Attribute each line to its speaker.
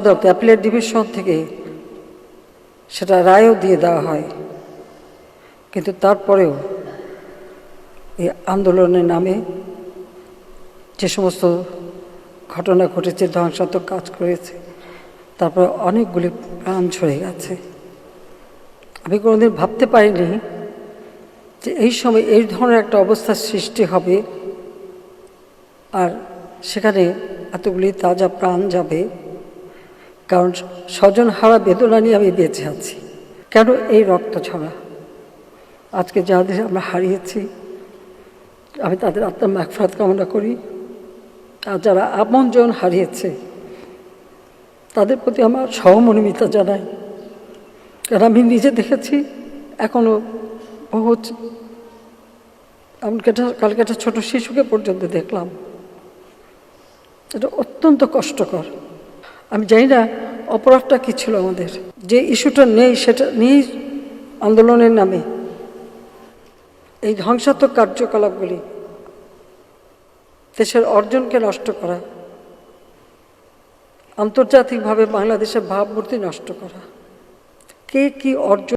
Speaker 1: আদালত ডিভিশন থেকে সেটা রায়ও দিয়ে দেওয়া হয়। কিন্তু তারপরেও এই আন্দোলনের নামে যে সমস্ত ঘটনা ঘটেছে, ধ্বংসাত্মক কাজ করেছে, তারপর অনেকগুলি প্রাণ ঝরে গেছে। আমি কোনোদিন ভাবতে পারিনি যে এই সময় এই ধরনের একটা অবস্থার সৃষ্টি হবে, আর সেখানে এতগুলি তাজা প্রাণ যাবে। কারণ স্বজন হারা বেদনা নিয়ে আমি বেঁচে আছি। কেন এই রক্ত ছড়া? আজকে যাদের আমরা হারিয়েছি, আমি তাদের আত্মার মাগফরাত কামনা করি। আর যারা আপনজন হারিয়েছে, তাদের প্রতি আমার সহমর্মিতা জানাই। কারণ আমি নিজে দেখেছি এখনও বহু এমনকি একটা কালকে একটা ছোটো শিশুকে পর্যন্ত দেখলাম। এটা অত্যন্ত কষ্টকর। আমি জানি না অপরাধটা কী ছিল আমাদের? যে ইস্যুটা নেই, সেটা নিয়েই আন্দোলনের নামে। এই ধ্বংসাত্মক কার্যকলাপগুলি দেশের অর্জনকে নষ্ট করা, আন্তর্জাতিকভাবে বাংলাদেশের ভাবমূর্তি নষ্ট করা। কে কি অর্জন